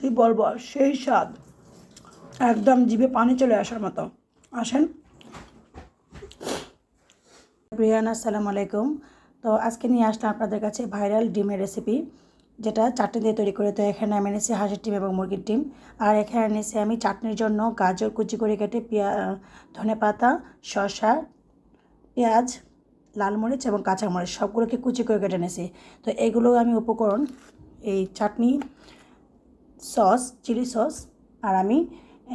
কী বলব, সেই স্বাদ একদম জিভে পানি চলে আসার মতো। আসেন। প্রিয়ান, আসসালামু আলাইকুম। তো আজকে নিয়ে আসলাম আপনাদের কাছে ভাইরাল ডিমের রেসিপি যেটা চাটনি দিয়ে তৈরি করে। তো এখানে আমি এনেছি হাঁসের ডিম এবং মুরগির ডিম। আর এখানে এনেছি আমি চাটনির জন্য গাজর কুচি করে কেটে পেঁয়া, ধনে পাতা, শসা, পেঁয়াজ, লাল মরিচ এবং কাঁচামরিচ সবগুলোকে কুচি করে কেটে এনেছি। তো এগুলো আমি উপকরণ, এই চাটনি সস, চিলি সস, আর আমি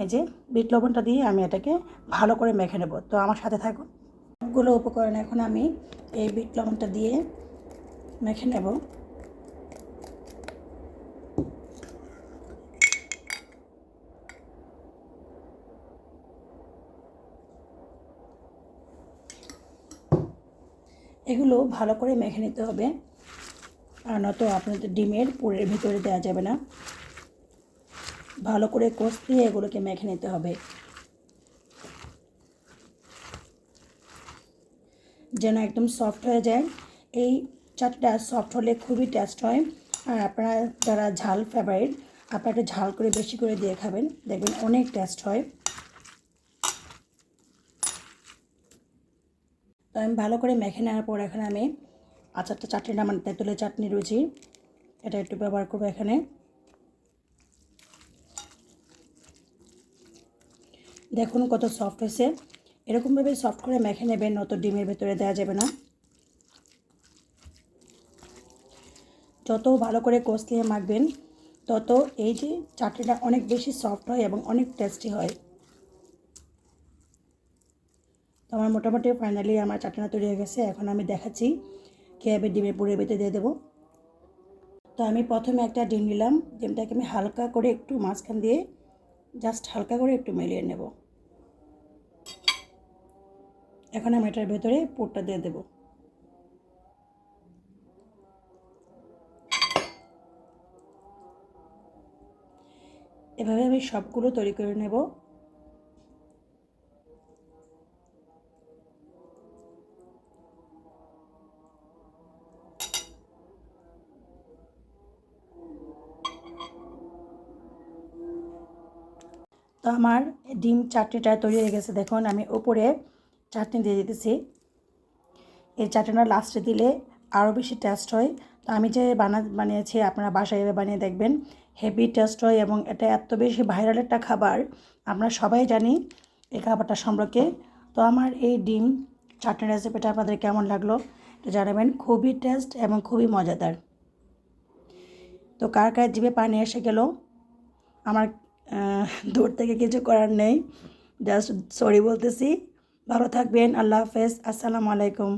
এই যে বিট লবণটা দিয়ে আমি এটাকে ভালো করে মেখে নেব। তো আমার সাথে থাকুন। সবগুলো উপকরণ এখন আমি এই বিট লবণটা দিয়ে মেখে নেব। এগুলো ভালো করে মেখে নিতে হবে। আর নয়তো আপনাদের ডিমের পুরের ভিতরে দেওয়া যাবে না। ভালো করে কষ দিয়ে এগুলোকে মেখে নিতে হবে। যেন একদম সফট হয়ে যায়। এই চাটটা সফট হলে খুবই টেস্ট হয়। আর আপনারা যারা ঝাল ফেভারিট আপনারা একটু ঝাল করে বেশি করে দিয়ে খাবেন। দেখবেন অনেক টেস্ট হয়। তো আমি ভালো করে মেখে নেওয়ার পর এখানে আমি আচারটা চাটনিটা আমার তেঁতুলের চাটনি রুচি। এটা একটু ব্যবহার করব এখানে। দেখুন কত সফট হয়েছে। এরকমভাবে সফট করে মেখে নেবেন নত ডিমের ভেতরে দেওয়া যাবে না। যত ভালো করে কষলিয়ে মাখবেন, তত এই যে চাটনিটা অনেক বেশি সফট হয় এবং অনেক টেস্টি হয়। তো আমার মোটামুটি ফাইনালি আমার চাটনা তৈরি হয়ে গেছে। এখন আমি দেখাচ্ছি কীভাবে ডিমের পুরে বেঁধে দিয়ে দেবো। তো আমি প্রথমে একটা ডিম নিলাম। ডিমটাকে আমি হালকা করে একটু মাঝখান দিয়ে জাস্ট হালকা করে একটু মেলিয়ে নেব। এখন আমি এটার ভেতরে পুরটা দিয়ে দেব। এভাবে আমি সবগুলো তৈরি করে নেব। তো আমার ডিম চাটনিটা তৈরি হয়ে গেছে। দেখুন, আমি উপরে চাটনি দিয়ে দিতেছি। এই চাটনিটা লাস্টে দিলে আরও বেশি টেস্ট হয়। তো আমি যে বানা, বানিয়েছি, আপনারা বাসায় বানিয়ে দেখবেন হেভি টেস্ট হয় এবং এটা এত বেশি ভাইরাল একটা খাবার, আমরা সবাই জানি এই খাবারটা সম্পর্কে। তো আমার এই ডিম চাটনি রেসিপিটা আপনাদের কেমন লাগল জানাবেন। খুবই টেস্ট এবং খুবই মজাদার। তো কার কার জিভে পানি এসে গেল? আমার দূর থেকে কিছু করার নেই। জাস্ট সরি বলতেছি। ভালো থাকবেন। আল্লাহ হাফেজ। আসসালামু আলাইকুম।